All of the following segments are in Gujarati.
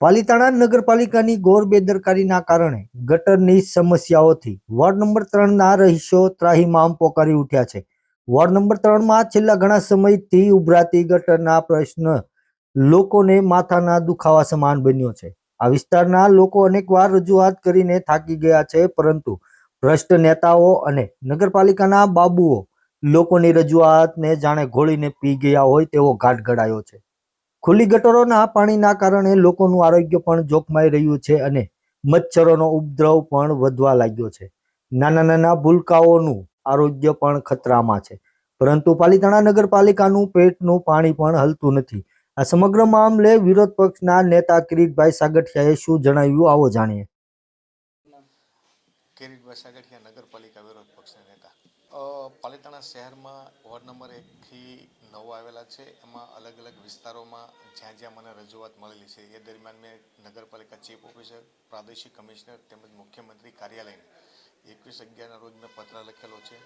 પાલિતાણા નગરપાલિકાની ગોર બેદરકારીના કારણે ગટરની સમસ્યાઓથી વોર્ડ નંબર ત્રણના રહીશો ત્રાહીમામ પોકારી ઉઠ્યા છે. વોર્ડ નંબર ત્રણમાં છેલ્લા ઘણા સમયથી ઉભરાતી ગટરના પ્રશ્ન લોકોને માથાના દુખાવા સમાન બન્યો છે. આ વિસ્તારના લોકો અનેકવાર રજૂઆત કરીને થાકી ગયા છે, પરંતુ ભ્રષ્ટ નેતાઓ અને નગરપાલિકાના બાબુઓ લોકોની રજૂઆતને જાણે ઘોળીને પી ગયા હોય તેવો ઘાટ ઘડાયો છે. ખુલ્લી ગટરોના પાણીના કારણે લોકોનું આરોગ્ય પણ જોખમાઈ રહ્યું છે અને મચ્છરોનો ઉપદ્રવ પણ વધવા લાગ્યો છે. નાના નાના ભૂલકાઓનું આરોગ્ય પણ ખતરામાં છે. પરંતુ પાલિતાણા નગરપાલિકાનું પેટનું પાણી પણ હલતું નથી. આ સમગ્ર મામલે વિરોધ પક્ષના નેતા કિરીટભાઈ સાગઠિયાએ શું જણાવ્યું આવો જાણીએ. કિરીટભાઈ સાગઠિયા નગરપાલિકા વિરોધ પક્ષના નેતા. પાલિતાણા શહેરમાં વોર્ડ નંબર એકથી નવ આવેલા છે. એમાં અલગ અલગ વિસ્તારોમાં જ્યાં જ્યાં મને રજૂઆત મળેલી છે. એ દરમિયાન મેં નગરપાલિકા ચીફ ઓફિસર, પ્રાદેશિક કમિશનર તેમજ મુખ્યમંત્રી કાર્યાલયને એકવીસ અગિયારના રોજ મેં પત્ર લખેલો છે.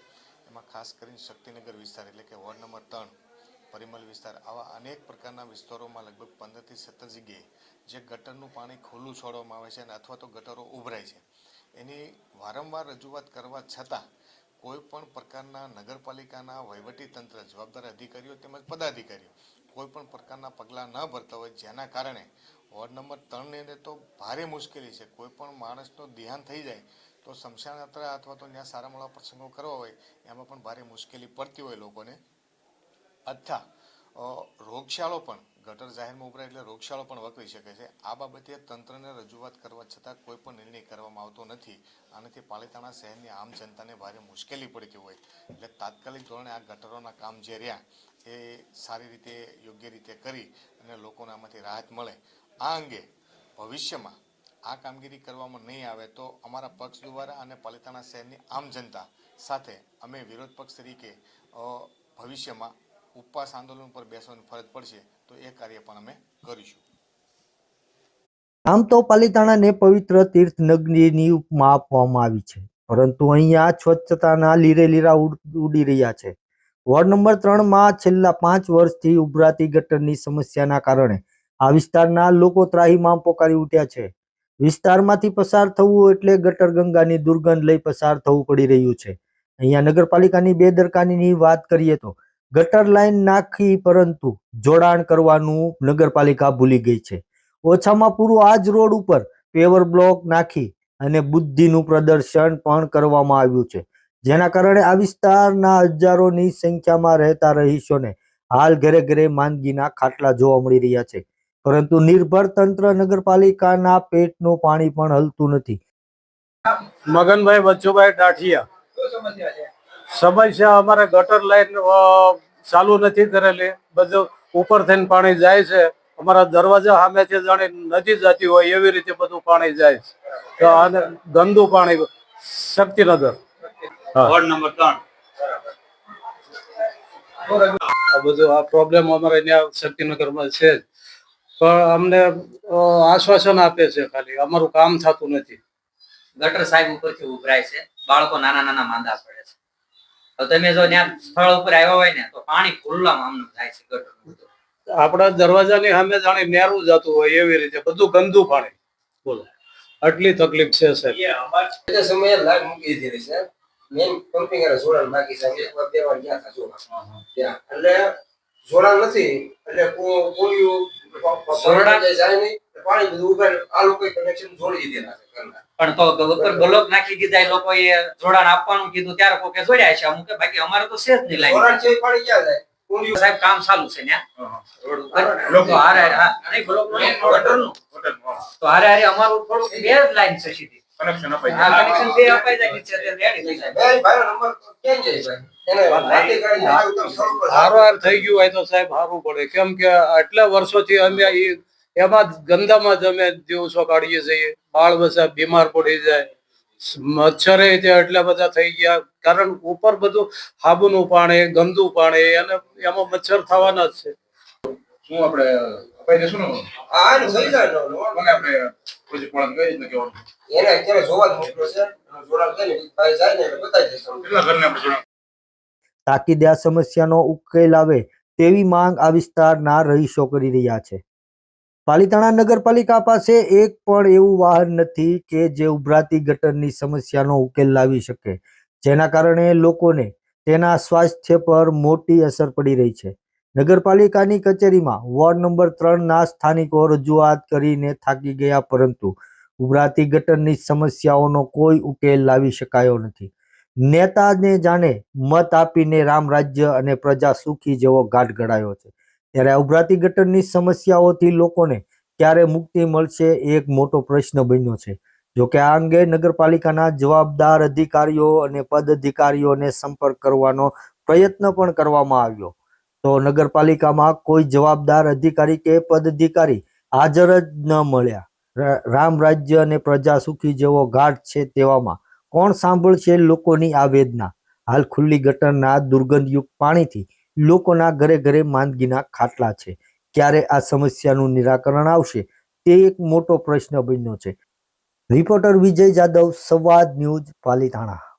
એમાં ખાસ કરીને શક્તિનગર વિસ્તાર એટલે કે વોર્ડ નંબર ત્રણ, પરિમલ વિસ્તાર, આવા અનેક પ્રકારના વિસ્તારોમાં લગભગ પંદરથી સત્તર જગ્યાએ જે ગટરનું પાણી ખુલ્લું છોડવામાં આવે છે અને અથવા તો ગટરો ઉભરાય છે. એની વારંવાર રજૂઆત કરવા છતાં કોઈ પણ પ્રકારના નગરપાલિકાના વહીવટી તંત્ર, જવાબદાર અધિકારીઓ તેમજ પદાધિકારીઓ કોઈ પણ પ્રકારના પગલાં ન ભરતા હોય જેના કારણે વોર્ડ નંબર ત્રણની અંદર તો ભારે મુશ્કેલી છે. કોઈ પણ માણસનો દેહાંત થઈ જાય તો શમશાન યાત્રા અથવા તો ત્યાં સારા મળવા પ્રસંગો કરવા હોય એમાં પણ ભારે મુશ્કેલી પડતી હોય લોકોને. અથવા રોગશાળો પણ ગટર જાહેરમાં ઉભરાય એટલે રોગચાળો પણ વકરી શકે છે. આ બાબતે તંત્રને રજૂઆત કરવા છતાં કોઈ પણ નિર્ણય કરવામાં આવતો નથી. આનાથી પાલિતાણા શહેરની આમ જનતાને ભારે મુશ્કેલી પડતી હોય. એટલે તાત્કાલિક ધોરણે આ ગટરોના કામ જે રહ્યા, એ સારી રીતે, યોગ્ય રીતે કરી અને લોકોને આમાંથી રાહત મળે. આ અંગે ભવિષ્યમાં આ કામગીરી કરવામાં નહીં આવે તો અમારા પક્ષ દ્વારા અને પાલિતાણા શહેરની આમ જનતા સાથે અમે વિરોધ પક્ષ તરીકે ભવિષ્યમાં ઉપવાસ આંદોલન પર બેસવાની ફરજ પડશે. તો એ કાર્ય પણ અમે કરીશું. આમ તો પાલિતાણાને પવિત્ર તીર્થ નગરીની ઉપમા આપવામાં આવી છે, પરંતુ અહીંયા સ્વચ્છતાના લીરે લીરા ઉડી રહ્યા છે. વોર્ડ નંબર ત્રણમાં છેલ્લા પાંચ વર્ષથી ઉભરાતી ગટરની સમસ્યાના કારણે આ વિસ્તારના લોકો ત્રાહીમામ પોકારી ઉઠ્યા છે. વિસ્તારમાંથી પસાર થવું એટલે ગટર ગંગાની દુર્ગંધ લઈ પસાર થવું પડી રહ્યું છે. અહીંયા નગરપાલિકાની બેદરકારીની વાત કરીએ તો ગટર લાઈન નાખી પરંતુ જોડાણ કરવાનું નગરપાલિકા ભૂલી ગઈ છે. ઓછામાં પૂરું આ જ રોડ ઉપર પેવર બ્લોક નાખી અને બુદ્ધિનું પ્રદર્શન પણ કરવામાં આવ્યું છે. જેના કારણે આ વિસ્તારના હજારોની સંખ્યામાં રહેતા રહીશોને હાલ ઘરે ઘરે માંદગીના ખાટલા જોવા મળી રહ્યા છે. પરંતુ નિર્ભર તંત્ર નગરપાલિકાના પેટનું પાણી પણ હલતું નથી. મગનભાઈ બચ્ચુભાઈ ડાઠિયા. સમસ્યા અમારે ગટર લાઈન ચાલુ નથી કરેલી. બધું ઉપર થઈને પાણી જાય છે. અમારા દરવાજા સામેથી જાણે નદી જતી હોય એવી રીતે બધું પાણી જાય છે. તો આને ગંદુ પાણી શક્તિનગર. વોર્ડ નંબર ત્રણ. આ બધું આ પ્રોબ્લેમ અમારે ત્યાં શક્તિનગરમાં છે જ. પણ અમને આશ્વાસન આપે છે ખાલી અમારું કામ થતું નથી. ગટર સાહેબ ઉપરથી ઉભરાય છે. બાળકો નાના નાના માંદા પડે છે. તો તમે જો ત્યાં સ્થળ ઉપર આવ્યા હોય ને તો પાણી ખુલ્લામાં આમનું થાય છે ગટર આપણા દરવાજાની સામે જાણે નેરું જતું હોય એવી રીતે બધું ગંદુ પાણી. બોલો. આટલી તકલીફ છે સાહેબ. અમારે સમયે લાગ મૂકી દીધી છે મેન પમ્પિંગ અને જોડાણ બાકી છે એક વાર બે વાર ગયા હતા જોડાણ ત્યાં. એટલે જોડાણ નથી એટલે કો- કોળિયું જોડાણ? જાય નહીં. પાણી બધું ઊભા આ લોકો કનેક્શન જોડી દીધેલા છે પણ તો ઉપર બ્લોક નાખી દીધા એ લોકોએ જોડાણ આપવાનું કીધું ત્યારે કોકે જોડ્યા છે અમુક. બાકી અમારે તો છે જ નહીં લાઈન. જોડાણ છે પાણી ક્યાં જાય સાહેબ કામ ચાલુ છે ને રોડ ઉપર. લોકો હારે હારે- હા, નહીં, બ્લોક નહીં, નું તો હારે હારે અમારું થોડું બે જ લાઈન છે સીધી. હા કનેક્શન બે અપાઈ જાય છે તે રેડી થઈ જાય. ભાઈ ભાઈ નંબર ક્યાં જાય ભાઈ? પર હારોહાર થઈ ગયું હોય તો સાહેબ સારું પડે. કેમ કે આટલા વર્ષોથી અમે એમાં ગંદામાં જ અમે દિવસો કાઢીએ છીએ. બાળ બસા બીમાર પડી જાય. મચ્છરે ત્યાં એટલા બધા થઈ ગયા. કારણ ઉપર બધું હાબુનું પાણી ગંદુ પાણી અને એમાં મચ્છર થવાના જ છે. શું આપણે અપાઈ દેશું ને? આ થઈ જાય નો- નો. મને આપણે પ્રોજેક્ટ વાળાને કઈ રીતના કહેવાનું? એને અત્યારે જોવા જ મોકલ્યો છે. જોડાણ કરીને ભાઈ જાય ને બતાવી દઈશ કેટલા ઘરને આપણે જોડાણ? તાકીદે આ સમસ્યાનો ઉકેલ આવે તેવી માંગ આ વિસ્તારના રહીશો કરી રહ્યા છે. પાલિતાણા નગરપાલિકા પાસે એક પણ એવું વાહન નથી કે જે ઉભરાતી ગટરની સમસ્યાનો ઉકેલ લાવી શકે. જેના કારણે લોકોને તેના સ્વાસ્થ્ય પર મોટી અસર પડી રહી છે. નગરપાલિકાની કચેરીમાં વોર્ડ નંબર ત્રણના સ્થાનિકો રજૂઆત કરીને થાકી ગયા પરંતુ ઉભરાતી ગટરની સમસ્યાઓનો કોઈ ઉકેલ લાવી શકાયો નથી. નેતાને જાણે મત આપીને રામ રાજ્ય અને પ્રજા સુખી જેવો ઘાટ ઘડાયો છે. ત્યારે ઉભરાતી ગટરની સમસ્યાઓથી લોકોને ક્યારે મુક્તિ મળશે એક મોટો પ્રશ્ન બન્યો છે. જોકે આ અંગે નગરપાલિકાના જવાબદાર અધિકારીઓ અને પદ અધિકારીઓને સંપર્ક કરવાનો પ્રયત્ન પણ કરવામાં આવ્યો. તો નગરપાલિકામાં કોઈ જવાબદાર અધિકારી કે પદ અધિકારી હાજર જ ન મળ્યા. રામ રાજ્ય અને પ્રજા સુખી જેવો ઘાટ છે તેવામાં કોણ સાંભળશે લોકોની આ વેદના? હાલ ખુલ્લી ગટરના દુર્ગંધયુક્ત પાણીથી લોકોના ઘરે ઘરે માંદગીના ખાટલા છે. ક્યારે આ સમસ્યાનું નિરાકરણ આવશે તે એક મોટો પ્રશ્ન બન્યો છે. રિપોર્ટર વિજય જાદવ, સંવાદ ન્યૂઝ પાલિતાણા.